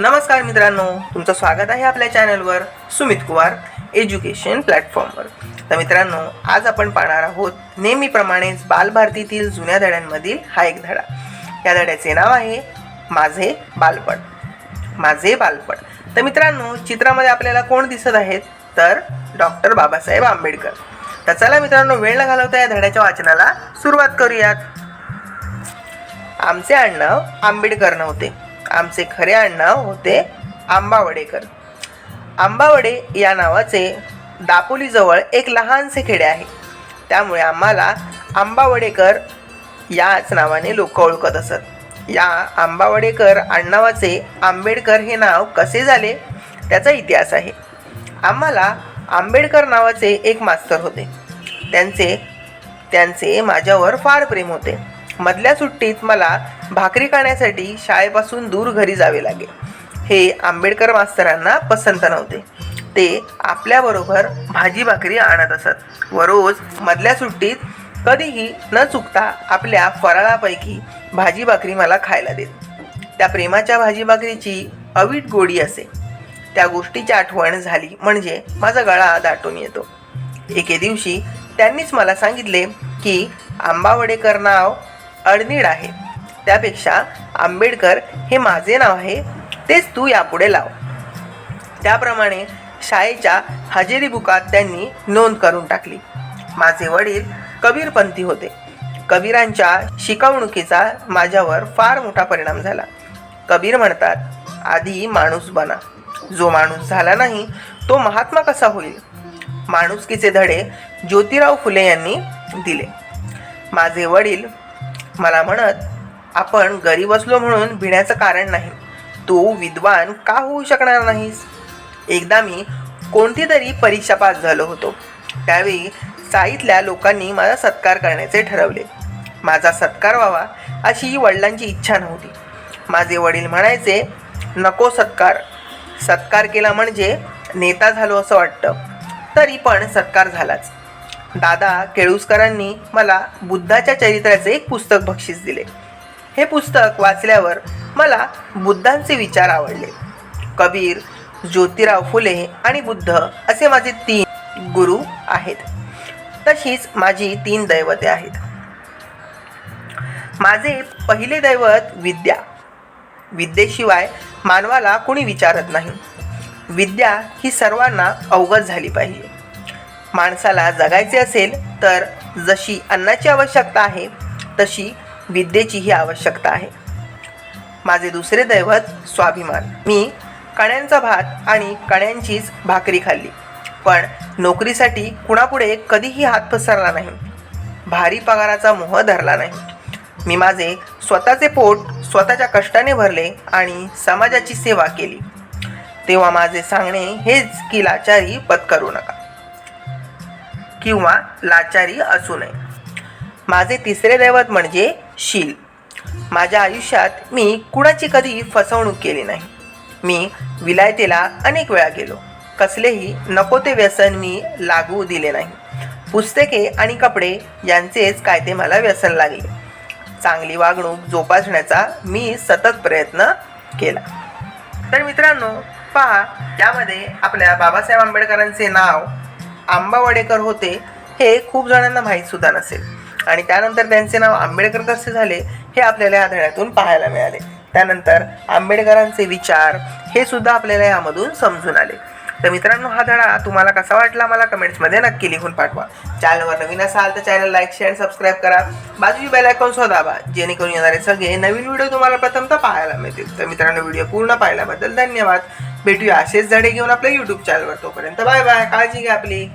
नमस्कार मित्रांनो तुमचं स्वागत आहे आपल्या चॅनलवर सुमित कुमार एज्युकेशन प्लॅटफॉर्मवर. तर मित्रांनो आज आपण पाहणार आहोत नेहमीप्रमाणेच बालभारतीतील जुन्या धड्यांमधील हा एक धडा. या धड्याचे नाव आहे माझे बालपण. माझे बालपण. तर मित्रांनो चित्रामध्ये आपल्याला कोण दिसत आहेत? तर डॉक्टर बाबासाहेब आंबेडकर. तर चला मित्रांनो वेळ न घालवता या धड्याच्या वाचनाला सुरुवात करूयात. आमचे आडनाव आंबेडकर नव्हते. आमचे खरे आडनाव होते आंबावडेकर. आंबावडे या नावाचे दापोलीजवळ एक लहानसे खेडे आहे. त्यामुळे आम्हाला आंबावडेकर याच नावाने लोक ओळखत असत. या आंबावडेकर आडनावाचे आंबेडकर हे नाव कसे झाले? त्याचा इतिहास आहे. आम्हाला आंबेडकर नावाचे एक मास्तर होते. त्यांचे त्यांचे माझ्यावर फार प्रेम होते. मधल्या सुट्टीत मला भाकरी खाण्यासाठी शाळेपासून दूर घरी जावे लागे. हे आंबेडकर मास्तरांना पसंत नव्हते. ते आपल्याबरोबर भाजी भाकरी आणत असत व रोज मधल्या सुट्टीत कधीही न चुकता आपल्या फराळापैकी भाजी भाकरी मला खायला देत. त्या प्रेमाच्या भाजी भाकरीची अवीट गोडी असे. त्या गोष्टीची आठवण झाली म्हणजे माझा गळा दाटून येतो. एके दिवशी त्यांनीच मला सांगितले की आंबावडेकर नाव अडनीड आहे. त्यापेक्षा आंबेडकर हे माझे नाव आहे तेच तू यापुढे लाव. त्याप्रमाणे शाळेच्या हजेरी बुकात त्यांनी नोंद करून टाकली. माझे वडील कबीरपंथी होते. कबीरांच्या शिकवणुकीचा माझ्यावर फार मोठा परिणाम झाला. कबीर म्हणतात आधी माणूस बना. जो माणूस झाला नाही तो महात्मा कसा होईल? माणुसकीचे धडे ज्योतिराव फुले यांनी दिले. माझे वडील मला म्हणत आपण गरीब असलो म्हणून भिण्याचं कारण नाही. तू विद्वान का होऊ शकणार नाहीस? एकदा मी कोणती तरी परीक्षा पास झालो होतो. त्यावेळी साईतल्या लोकांनी माझा सत्कार करण्याचे ठरवले. माझा सत्कार व्हावा अशी वडिलांची इच्छा नव्हती. माझे वडील म्हणायचे नको सत्कार. सत्कार केला म्हणजे नेता झालो असं वाटतं. तरी पण सत्कार झालाच. दादा केळुसकरांनी मला बुद्धाच्या चरित्राचे एक पुस्तक बक्षीस दिले. हे पुस्तक वाचल्यावर मला बुद्धांचे विचार आवडले. कबीर ज्योतिराव फुले आणि बुद्ध असे माझे तीन गुरु आहेत. तशीच माझी तीन दैवते आहेत. माझे पहिले दैवत विद्या. विद्येशिवाय मानवाला कोणी विचारत नाही. विद्या ही सर्वांना अवगत झाली पाहिजे. माणसाला जगायचे असेल तर जशी अन्नाची आवश्यकता आहे तशी विद्येचीही आवश्यकता आहे. माझे दुसरे दैवत स्वाभिमान. मी कण्यांचा भात आणि कण्यांचीच भाकरी खाल्ली. पण नोकरीसाठी कुणापुढे कधीही हात पसरला नाही. भारी पगाराचा मोह धरला नाही. मी माझे स्वतःचे पोट स्वतःच्या कष्टाने भरले आणि समाजाची सेवा केली. तेव्हा माझे सांगणे हेच की लाचारी पत्करू नका. किंवा लाचारी असू नये. माझे तिसरे दैवत म्हणजे शील. माझ्या आयुष्यात मी कुणाची कधी फसवणूक केली नाही. मी विलायतेला अनेक वेळा गेलो. कसलेही नको ते व्यसन मी लागू दिले नाही. पुस्तके आणि कपडे यांचेच काय ते मला व्यसन लागले. चांगली वागणूक जोपासण्याचा मी सतत प्रयत्न केला. तर मित्रांनो पहा यामध्ये आपल्या बाबासाहेब आंबेडकरांचे नाव आंबावडेकर होते हे खूप जणांना माहीतसुद्धा नसेल. आणि त्यानंतर त्यांचे नाव आंबेडकर कसे झाले हे आपल्याला या धड्यातून पाहायला मिळाले. त्यानंतर आंबेडकरांचे विचार हे सुद्धा आपल्याला यामधून समजून आले. तर मित्रांनो हा धडा तुम्हाला कसा वाटला मला कमेंट्समध्ये नक्की लिहून पाठवा. चॅनलवर नवीन असाल तर चॅनल लाईक शेअर सबस्क्राईब करा. बाजूची बेल आयकॉन दाबा जेणेकरून येणारे सगळे नवीन व्हिडिओ तुम्हाला प्रथमतः पाहायला मिळतील. तर मित्रांनो व्हिडिओ पूर्ण पाहिल्याबद्दल धन्यवाद. भेटूया असेच धडे घेऊन आपल्या यूट्यूब चॅनलवर तोपर्यंत बाय बाय काळजी घ्या आपली.